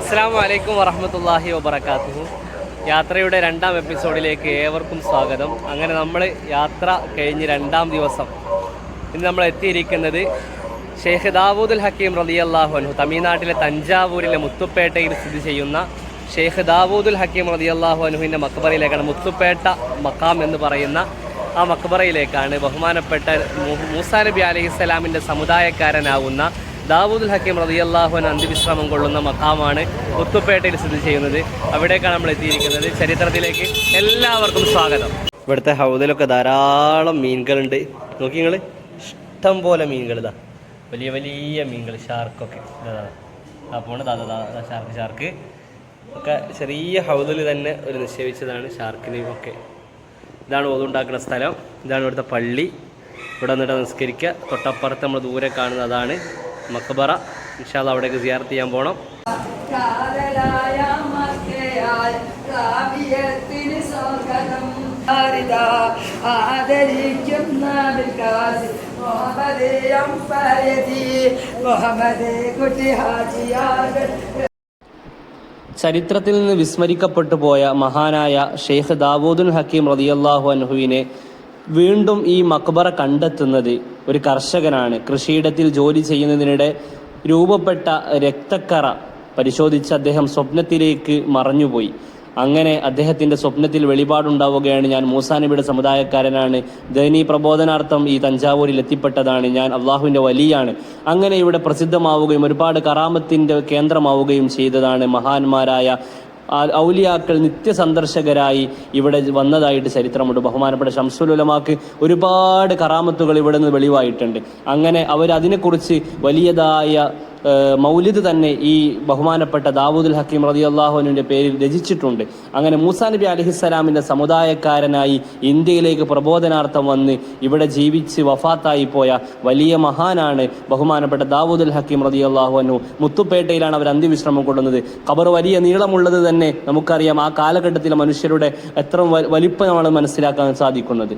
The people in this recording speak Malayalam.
അസ്സാം വലൈക്കും വറഹമത്തല്ലാഹി വബർക്കാത്തു യാത്രയുടെ രണ്ടാം എപ്പിസോഡിലേക്ക് ഏവർക്കും സ്വാഗതം. അങ്ങനെ നമ്മൾ യാത്ര കഴിഞ്ഞ് രണ്ടാം ദിവസം ഇന്ന് നമ്മൾ എത്തിയിരിക്കുന്നത് ഷെയ്ഖ് ദാവൂദുൽ ഹക്കീം റലി അള്ളാഹു അൻഹു തമിഴ്നാട്ടിലെ തഞ്ചാവൂരിലെ മുത്തുപ്പേട്ടയിൽ സ്ഥിതി ചെയ്യുന്ന ഷെയ്ഖ് ദാവൂദുൽ ഹക്കീം റലി അള്ളാഹു അൻഹുവിന്റെ മക്ബറയിലേക്കാണ്. മുത്തുപ്പേട്ട മക്കാം എന്ന് പറയുന്ന ആ മക്ബറയിലേക്കാണ് ബഹുമാനപ്പെട്ട മൂസാ നബി അലൈഹിസ്സലാമിന്റെ സമുദായക്കാരനാവുന്ന ദാവൂദുൽ ഹക്കീം റതിയല്ലാഹുൻ അന്ത്യവിശ്രമം കൊള്ളുന്ന മഖാമാണ് മുത്തുപ്പേട്ടയിൽ സ്ഥിതി ചെയ്യുന്നത്. അവിടേക്കാണ് നമ്മൾ എത്തിയിരിക്കുന്നത്. ചരിത്രത്തിലേക്ക് എല്ലാവർക്കും സ്വാഗതം. ഇവിടുത്തെ ഹൗദിലൊക്കെ ധാരാളം മീനുകളുണ്ട് നോക്കി നിങ്ങൾ ഇഷ്ടം പോലെ മീനുകൾ ഇതാ. വലിയ വലിയ മീനുകൾ ഷാർക്കൊക്കെ അപ്പോണ് ദാദാ ദാ, ദാ, ദാ, ഷാർക്ക് ഷാർക്ക് ഒക്കെ ചെറിയ ഹൗദിൽ തന്നെ ഒരു നിക്ഷേപിച്ചതാണ് ഷാർക്കിനെയും ഒക്കെ. ഇതാണ് ഓതുണ്ടാക്കുന്ന സ്ഥലം. ഇതാണ് ഇവിടുത്തെ പള്ളി. ഇവിടെ നിന്നിട്ട് നിസ്കരിക്കുക. തൊട്ടപ്പുറത്ത് നമ്മൾ ദൂരെ കാണുന്നത് അതാണ്. മക്കബറ ഇൻഷാല്ല അവിടേക്ക് സിയാർത്ത് ചെയ്യാൻ പോകണം ആദരിക്കുന്ന കുട്ടി ചരിത്രത്തിൽ നിന്ന് വിസ്മരിക്കപ്പെട്ടു പോയ മഹാനായ ഷെയ്ഖ് ദാവൂദുൽ ഹക്കീം റതിയല്ലാഹു അൻഹുവിനെ വീണ്ടും ഈ മക്ബറ കണ്ടെത്തുന്നത് ഒരു കർഷകനാണ്. കൃഷിയിടത്തിൽ ജോലി ചെയ്യുന്നതിനിടെ രൂപപ്പെട്ട രക്തക്കറ പരിശോധിച്ച് അദ്ദേഹം സ്വപ്നത്തിലേക്ക് മറഞ്ഞുപോയി. അങ്ങനെ അദ്ദേഹത്തിന്റെ സ്വപ്നത്തിൽ വെളിപാടുണ്ടാവുകയാണ് ഞാൻ. മൂസാനബിയുടെ സമുദായക്കാരനാണ്. ദൈനി പ്രബോധനാർത്ഥം ഈ തഞ്ചാവൂരിൽ എത്തിപ്പെട്ടതാണ്. ഞാൻ അള്ളാഹുവിന്റെ വലിയാണ്. അങ്ങനെ ഇവിടെ പ്രസിദ്ധമാവുകയും ഒരുപാട് കറാമത്തിന്റെ കേന്ദ്രമാവുകയും ചെയ്തതാണ് മഹാന്മാരായ ഔലിയാക്കൾ നിത്യസന്ദർശകരായി ഇവിടെ വന്നതായിട്ട് ചരിത്രമുണ്ട്. ബഹുമാനപ്പെട്ട ഷംസുലുലമാക്ക് ഒരുപാട് കറാമത്തുകൾ ഇവിടെ നിന്ന് വെളിവായിട്ടുണ്ട്. അങ്ങനെ അവർ അതിനെക്കുറിച്ച് വലിയതായ മൗലിദ് തന്നെ ഈ ബഹുമാനപ്പെട്ട ദാവൂദുൽ ഹക്കീം റതി അള്ളാഹുവിന്റെ പേരിൽ രചിച്ചിട്ടുണ്ട്. അങ്ങനെ മൂസാ നബി അലഹിസ്സലാമിന്റെ സമുദായക്കാരനായി ഇന്ത്യയിലേക്ക് പ്രബോധനാർത്ഥം വന്ന് ഇവിടെ ജീവിച്ച് വഫാത്തായി പോയ വലിയ മഹാനാണ് ബഹുമാനപ്പെട്ട ദാവൂദുൽ ഹക്കീം റതി അള്ളാഹുനു മുത്തുപേട്ടയിലാണ് അവർ അന്ത്യവിശ്രമം കൊള്ളുന്നത്. ഖബർ വലിയ നീളമുള്ളത് തന്നെ നമുക്കറിയാം ആ കാലഘട്ടത്തിലെ മനുഷ്യരുടെ എത്ര വലിപ്പമാണ് മനസ്സിലാക്കാൻ സാധിക്കുന്നത്.